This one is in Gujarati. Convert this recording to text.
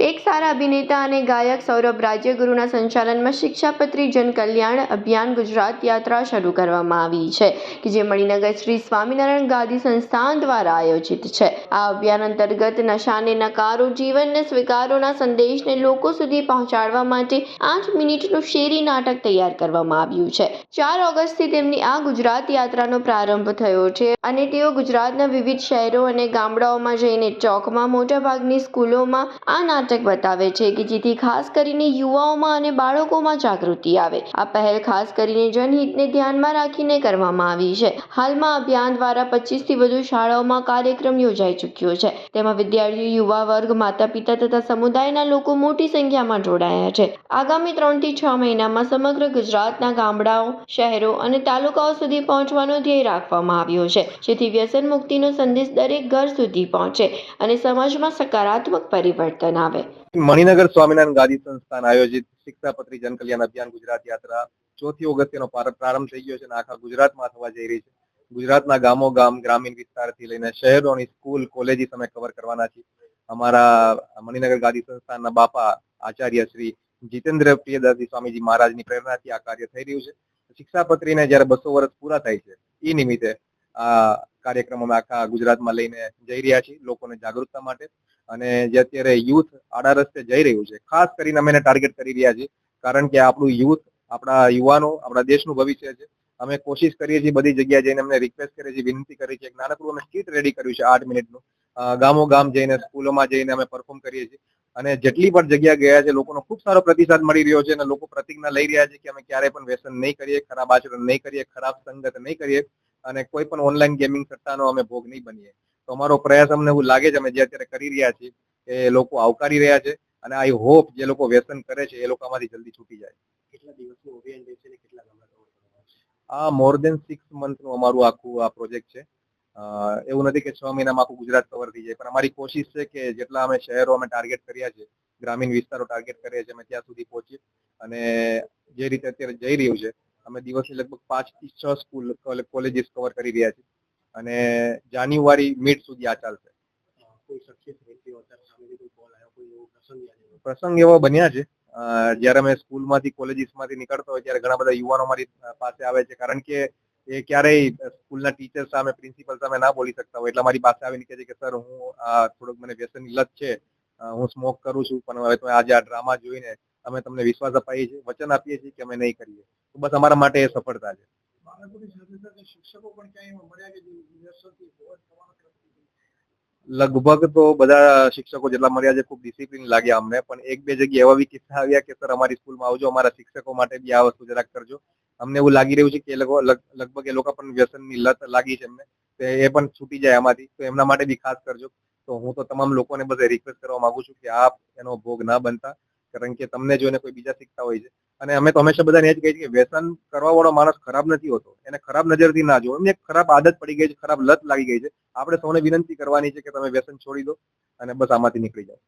એક સારા અભિનેતા અને ગાયક સૌરભ રાજ્યગુરુના સંચાલનમાં શિક્ષાપત્રી જનકલ્યાણ અભિયાન ગુજરાત યાત્રા શરૂ કરવામાં આવી છે, કે જે મણિનગર શ્રી સ્વામિનારાયણ ગાદી સંસ્થાન દ્વારા આયોજિત છે. આ અભિયાન અંતર્ગત નશાને નકારો, જીવનને સ્વીકારોના સંદેશને લોકો સુધી પહોંચાડવા માટે આઠ મિનિટનું શેરી નાટક તૈયાર કરવામાં આવ્યું છે. ચાર ઓગસ્ટથી તેમની આ ગુજરાત યાત્રાનો પ્રારંભ થયો છે અને તેઓ ગુજરાતના વિવિધ શહેરો અને ગામડાઓમાં જઈને ચોકમાં, મોટાભાગની સ્કૂલોમાં આ નાટક બતાવે છે કે જેથી ખાસ કરીને યુવાઓમાં અને બાળકોમાં જાગૃતિ આવે. આ પહેલ ખાસ કરીને જનહિતને ધ્યાનમાં રાખીને કરવામાં આવી છે. હાલમાં અભિયાન દ્વારા પચીસથી વધુ શાળાઓમાં કાર્યક્રમ યોજાઈ ચૂક્યો છે. તેમાં વિદ્યાર્થીઓ, યુવા વર્ગ માતા પિતા તથા સમુદાયના લોકો મોટી સંખ્યામાં જોડાયા છે. આગામી ત્રણથી છ મહિનામાં સમગ્ર ગુજરાતના ગામડાઓ, શહેરો અને તાલુકાઓ સુધી પહોંચવાનો ધ્યેય રાખવામાં આવ્યો છે, જેથી વ્યસન મુક્તિનો સંદેશ દરેક ઘર સુધી પહોંચે અને સમાજમાં સકારાત્મક પરિવર્તન આવે મણિનગર સ્વામિનારાયણ ગાદી સંસ્થાન આયોજિત શિક્ષાપત્રી જન કલ્યાણ અભિયાન ગુજરાત યાત્રા ચોથી ઓગસ્ટનો પ્રારંભ થઈ ગયો છે અને આખા ગુજરાતમાં થવા જઈ રહી છે. ગુજરાતના ગામો ગામ, ગ્રામીણ વિસ્તારથી લઈને શહેરોની સ્કૂલ કોલેજીસ અમે કવર કરવાના છીએ. અમારા મણિનગર ગાદી સંસ્થાનના બાપા આચાર્ય શ્રી જીતેન્દ્ર પ્રિયદાસજી સ્વામીજી મહારાજની પ્રેરણાથી આ કાર્ય થઈ રહ્યું છે. શિક્ષાપત્રીને જ્યારે બસો વર્ષ પૂરા થાય છે એ નિમિત્તે આ કાર્યક્રમ અમે આખા ગુજરાતમાં લઈને જઈ રહ્યા છીએ લોકોને જાગૃતતા માટે. અને જે અત્યારે યુથ આડા રસ્તે જઈ રહ્યું છે, ખાસ કરીને અમે એને ટાર્ગેટ કરી રહ્યા છીએ. કારણ કે આપણું યુથ, આપણા યુવાનો, આપણા દેશનું ભવિષ્ય છે. અમે કોશિશ કરીએ છીએ બધી જગ્યાએ જઈને અમને રિક્વેસ્ટ કરીએ છીએ, વિનંતી કરીએ છીએ. નાનકડું અમે કીટ રેડી કર્યું છે આઠ મિનિટનું. ગામો ગામ જઈને, સ્કૂલોમાં જઈને અમે પરફોર્મ કરીએ છીએ. અને જેટલી પણ જગ્યા ગયા છે, લોકોનો ખૂબ સારો પ્રતિસાદ મળી રહ્યો છે અને લોકો પ્રતિજ્ઞા લઈ રહ્યા છે કે અમે ક્યારેય પણ વ્યસન નહીં કરીએ, ખરાબ આચરણ નહીં કરીએ, ખરાબ સંગત નહીં કરીએ. અને કોઈ પણ ઓનલાઈન ગેમિંગ સટ્ટાનો અમે ભોગ નહીં બનીએ. તો અમારો પ્રયાસ અમને એવું લાગે છે અમે જે અત્યારે કરી રહ્યા છીએ એ લોકો આવકારી રહ્યા છે અને આઈ હોપ જે લોકો વ્યસન કરે છે એ લોકો આમાંથી જલ્દી છૂટી જાય. કેટલા દિવસનું અને કેટલા? આ મોર દેન સિક્સ મંથનું અમારું આખું આ પ્રોજેક્ટ છે. એવું નથી કે છ મહિનામાં આખું ગુજરાત કવર થઈ જાય. પણ અમારી કોશિશ છે કે જેટલા અમે શહેરો અમે ટાર્ગેટ કર્યા છે ગ્રામીણ વિસ્તારો ટાર્ગેટ કરીએ છીએ અમે ત્યાં સુધી પહોંચીએ. અને જે રીતે અત્યારે જઈ રહ્યું છે અમે દિવસે લગભગ પાંચથી છ સ્કૂલ કોલેજીસ કવર કરી રહ્યા છીએ. અને જાન્યુઆરી મિડ સુધી આ ચાલશે. પ્રસંગ એવા બન્યા છે. જ્યારે અમે સ્કૂલમાંથી કોલેજીસમાંથી નીકળતો હોય ત્યારે ઘણા બધા યુવાનો મારી પાસે આવે છે. કારણ કે એ ક્યારેય સ્કૂલના ટીચર સામે પ્રિન્સિપલ સામે ના બોલી શકતા હોય. એટલે મારી પાસે આવીને કહે છે કે સર હું થોડુંક મને વ્યસનની લત છે. હું સ્મોક કરું છું પણ હવે તમે આજે આ ડ્રામા જોઈને અમે તમને વિશ્વાસ અપાઈએ છીએ વચન આપીએ છીએ કે અમે નહીં કરીએ. તો બસ અમારા માટે એ સફળતા છે? લગભગ તો બધા શિક્ષકો જેટલા મળ્યા છે ખૂબ ડિસિપ્લિન લાગ્યા અમને. પણ એક બે જગ્યાએ એવા બી કિસ્સા આવ્યા કે સર અમારી સ્કૂલમાં આવજો અમારા શિક્ષકો માટે બી આ વસ્તુ જરાક કરજો. અમને એવું લાગી રહ્યું છે કે એ લોકો લગભગ એ લોકો પણ વ્યસનની લત લાગી છે એમને. તો એ પણ છૂટી જાય આમાંથી. તો એમના માટે બી ખાસ કરજો. તો હું તો તમામ લોકોને બધે રિક્વેસ્ટ કરવા માંગુ છું કે આપ એનો ભોગ ના બનતા. કારણ કે તમને જોઈને કોઈ બીજા શીખતા હોય છે. અને અમે તો હંમેશા બધાને એ જ કહીએ છીએ કે વ્યસન કરવા વાળો માણસ ખરાબ નથી હોતો. એને ખરાબ નજરથી ના જો એમને ખરાબ આદત પડી ગઈ છે, ખરાબ લત લાગી ગઈ છે. આપણે સૌને વિનંતી કરવાની છે કે તમે વ્યસન છોડી દો અને બસ આમાંથી નીકળી જાઓ.